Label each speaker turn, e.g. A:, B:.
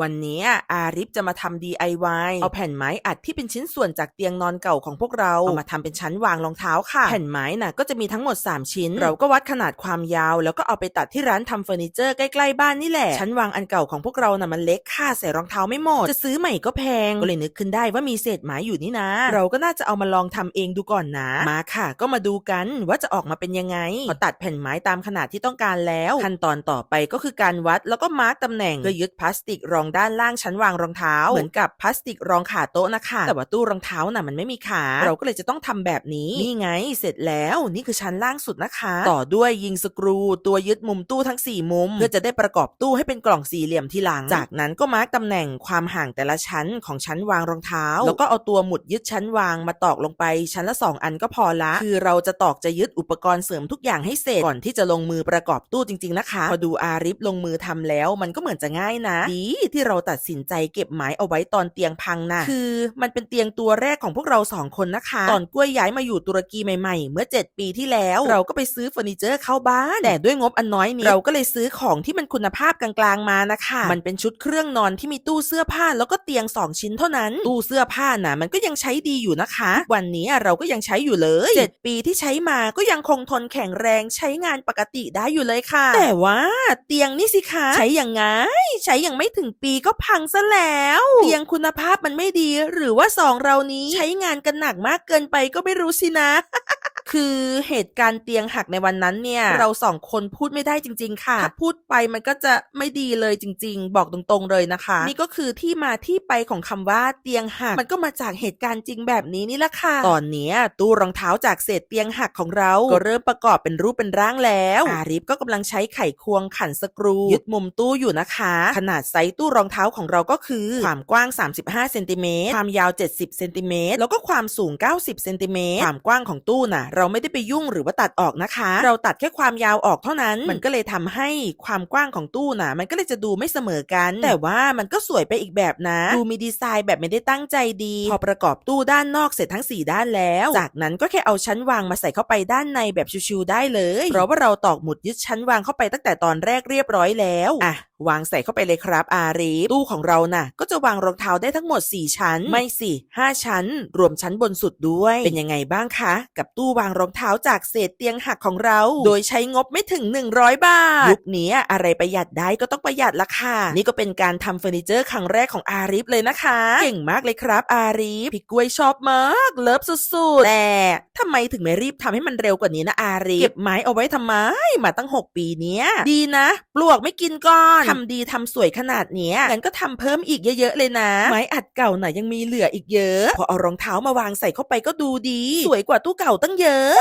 A: วันนี้อาริฟจะมาทำ DIY เอาแผ่นไม้อัดที่เป็นชิ้นส่วนจากเตียงนอนเก่าของพวกเราเอามาทำเป็นชั้นวางรองเท้าค่ะ แผ่นไม้น่ะก็จะมีทั้งหมด 3 ชิ้น เราก็วัดขนาดความยาว แล้วก็เอาไปตัดที่ร้านทำเฟอร์นิเจอร์ใกล้ๆบ้านนี่แหละ ชั้นวางอันเก่าของพวกเราน่ะมันเล็กค่ะใส่รองเท้าไม่หมด จะซื้อใหม่ก็แพง ก็เลยนึกขึ้นได้ว่ามีเศษไม้อยู่นี่นะ เราก็น่าจะเอามาลองทำเองดูก่อนนะ มาค่ะ ก็มาดูกันว่าจะออกมาเป็นยังไงพอตัดแผ่นไม้ตามขนาดที่ต้องการแล้ว ขั้นตอนต่อไปก็คือการวัดแล้วก็มาร์กตำแหน่งเพื่อยึดพลาสติกรองด้านล่างชั้นวางรองเท้า เหมือนกับพลาสติกรองขาโต๊ะนะคะ แต่ว่าตู้รองเท้าน่ะมันไม่มีขา เราก็เลยจะต้องทำแบบนี้ นี่ไง เสร็จแล้วนี่คือชั้นล่างสุดนะคะ ต่อด้วยยิงสกรู ตัวยึดมุมตู้ทั้ง 4 มุม เพื่อจะได้ประกอบตู้ให้เป็นกล่องสี่เหลี่ยมที่หลัง จากนั้นก็มาร์กตำแหน่งความห่างแต่ละชั้นของชั้นวางรองเท้า แล้วก็เอาตัวหมุดยึดชั้นวางมาตอกลงไปชั้นละ 2 อันก็พอละ คือเราจะตอกจะยึดอุปกรณ์เสริมทุกอย่างให้เสร็จก่อนที่จะลงมือประกอบตู้จริง ๆนะคะ พอดูอาริฟลงมือทำแล้ว มันก็เหมือนจะง่ายนะ ดีที่เราตัดสินใจเก็บไม้เอาไว้ตอนเตียงพังนะคือมันเป็นเตียงตัวแรกของพวกเราสองคนนะคะ ตอนกล้วยย้ายมาอยู่ตุรกีใหม่ๆ เมื่อ 7 ปีที่แล้ว เราก็ไปซื้อเฟอร์นิเจอร์เข้าบ้าน แต่ด้วยงบอันน้อยนี้เราก็เลยซื้อของที่มันคุณภาพกลางๆมานะคะ มันเป็นชุดเครื่องนอนที่มีตู้เสื้อผ้าแล้วก็เตียง 2 ชิ้นเท่านั้น ตู้เสื้อผ้าน่ะ มันก็ยังใช้ดีอยู่นะคะ วันนี้เราก็ยังใช้อยู่เลย 7 ปีที่ใช้มาก็ยังคงทนแข็งแรงใช้งานปกติได้อยู่เลยค่ะ แต่ว่าเตียงนี่สิคะใช้อย่างไงใช้อย่างไม่ถึงปีก็พังซะแล้วเตียงคุณภาพมันไม่ดี หรือว่าสองเรานี้ใช้งานกันหนักมากเกินไปก็ไม่รู้สินะ คือเหตุการณ์เตียงหักในวันนั้นเนี่ย เราสองคนพูดไม่ได้จริง ๆ ค่ะ ถ้าพูดไปมันก็จะไม่ดีเลยจริง ๆ บอกตรงๆเลยนะคะ นี่ก็คือที่มาที่ไปของคำว่าเตียงหัก มันก็มาจากเหตุการณ์จริงแบบนี้นี่แหละค่ะ ตอนเนี้ยตู้รองเท้าจากเศษเตียงหักของเรา ก็เริ่มประกอบเป็นรูปเป็นร่างแล้วอาริฟก็กำลังใช้ไขควงขันสกรูยึดมุมตู้อยู่นะคะ ขนาดไซส์ตู้รองเท้าของเราก็คือความกว้าง 35เซนติเมตรความยาว 70เซนติเมตรแล้วก็ความสูง 90เซนติเมตรความกว้างของตู้น่ะเราไม่ได้ไปยุ่งหรือว่าตัดออกนะคะ เราตัดแค่ความยาวออกเท่านั้น มันก็เลยทำให้ความกว้างของตู้น่ะมันก็เลยจะดูไม่เสมอกัน แต่ว่ามันก็สวยไปอีกแบบนะ ดูมีดีไซน์แบบไม่ได้ตั้งใจดี พอประกอบตู้ด้านนอกเสร็จทั้ง 4 ด้านแล้ว จากนั้นก็แค่เอาชั้นวางมาใส่เข้าไปด้านในแบบชิวๆได้เลย เพราะว่าเราตอกหมุดยึดชั้นวางเข้าไปตั้งแต่ตอนแรกเรียบร้อยแล้วอะ วางใส่เข้าไปเลยครับอารีฟตู้ของเราน่ะ ก็จะวางรองเท้าได้ทั้งหมด 4 ชั้น ไม่สิ5ชั้น รวมชั้นบนสุดด้วย เป็นยังไงบ้างคะ กับตู้วางรองเท้าจากเศษเตียงหักของเรา โดยใช้งบไม่ถึง 100 บาท ยุคนี้อะไรประหยัดได้ก็ต้องประหยัดละค่ะ นี่ก็เป็นการทำเฟอร์นิเจอร์ครั้งแรกของอารีฟเลยนะคะ เก่งมากเลยครับ อารีฟพี่กล้วยชอบมากเลิฟสุดๆแต่ทำไมถึงไม่รีบทำให้มันเร็วกว่านี้นะอารีฟเก็บไม้เอาไว้ทำไมมาตั้ง 6 ปีเนี้ยดีนะ ปลวกไม่กินก้อนทำดีทำสวยขนาดเนี้ยงั้นก็ทำเพิ่มอีกเยอะๆเลยนะ ไม้อัดเก่าไหนยังมีเหลืออีกเยอะ พอเอารองเท้ามาวางใส่เข้าไปก็ดูดี สวยกว่าตู้เก่าตั้งเยอะ